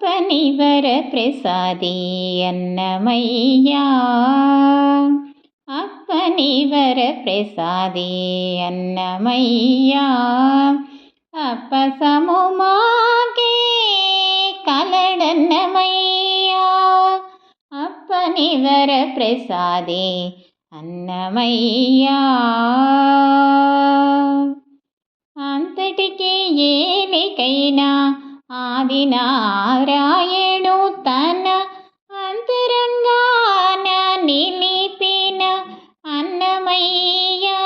అప్పనివర ప్రసాది అన్నమయ్యా అప్పనివర ప్రసాది అన్నమయ్యా అప్పసము మాకే కలడన్నమయ్యా అప్పనివర ప్రసాది అన్నమయ్యా అంతటికి ఏలికైనా ఆదినారాయణు తన అంతరంగాన నిలిపిన అన్నమయ్యా.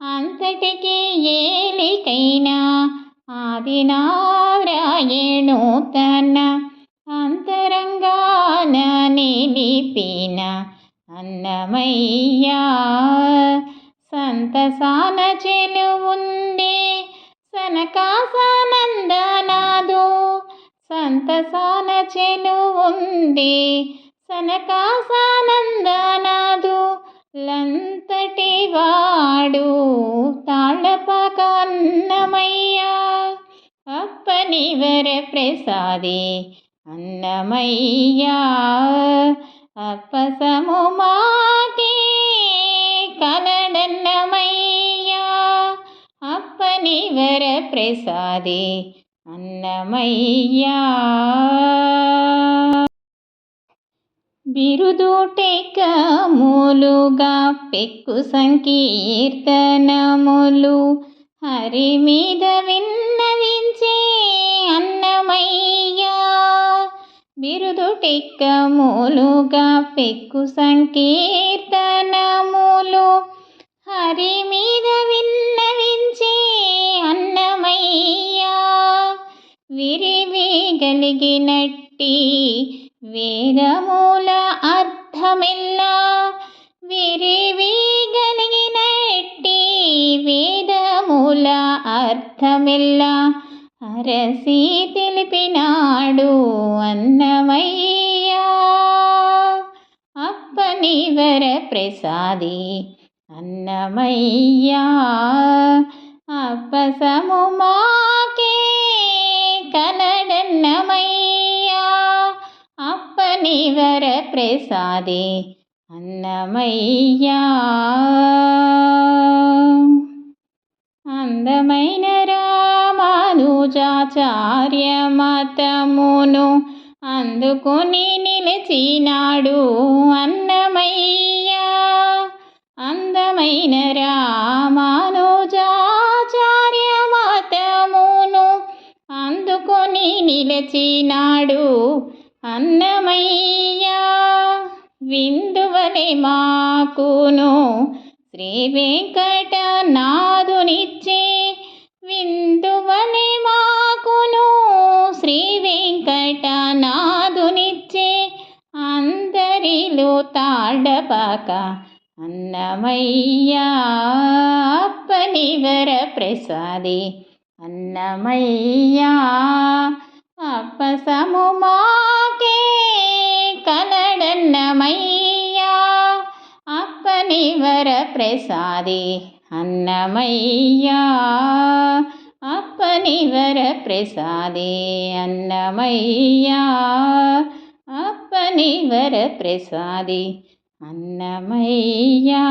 అంతటికి ఏలికైనా ఆదినారాయణు తన అంతరంగాన నిలిపిన అన్నమయ్యా. సంతసాన చెలువుందే సనకాసానందా సంతసాన ఉంది సనకాసానందనాదు. లంతటి వాడు తాళపక అన్నమయ్యా అప్పనివర ప్రసాది అన్నమయ్యా. అప్పసము మాకే కలడన్నమయ్యా అప్పనివర ప్రసాది అన్నమయ్యా. బిరుదుటెక్కములుగా పెక్కు సంకీర్తనములు హరి మీద విన్నవించే అన్నమయ్యా. బిరుదుటెక్కములుగా పెక్కు సంకీర్తనములు హరి మీద విన్నవించే అన్నమయ్య. విరివేగలిగినట్టి వేదమూల అర్థమెల్లా విరివేగలిగినట్టి వేదమూల అర్థమెల్లా అరసి తెలిపినాడు అన్నమయ్యా. అప్పనివర ప్రసాది అన్నమయ్యా. అప్పసము కనడన్నమయ్యా అప్పని వర ప్రసాది అన్నమయ్యా. అందమైన రామానుజాచార్య మతమును అందుకుని నిలిచినాడు అన్నమయ్యా. అందమైన రా అందుకొని అన్నమయ్య అన్నమయ్యా మాకును. శ్రీ వెంకటనాథునిచ్చే విందువలె మాకును. శ్రీ వెంకటనాథునిచ్చే అందరిలో తాడపాక అన్నమయ్యా అప్పనివర ప్రసాది. అన్నమయ్యా అప్పసము మాకే కలడన్నమయ్యా అప్పనివర ప్రసాది అన్నమయ్యా అప్పనివర ప్రసాది అన్నమయ్యా అప్పనివర ప్రసాది అన్నమయ్యా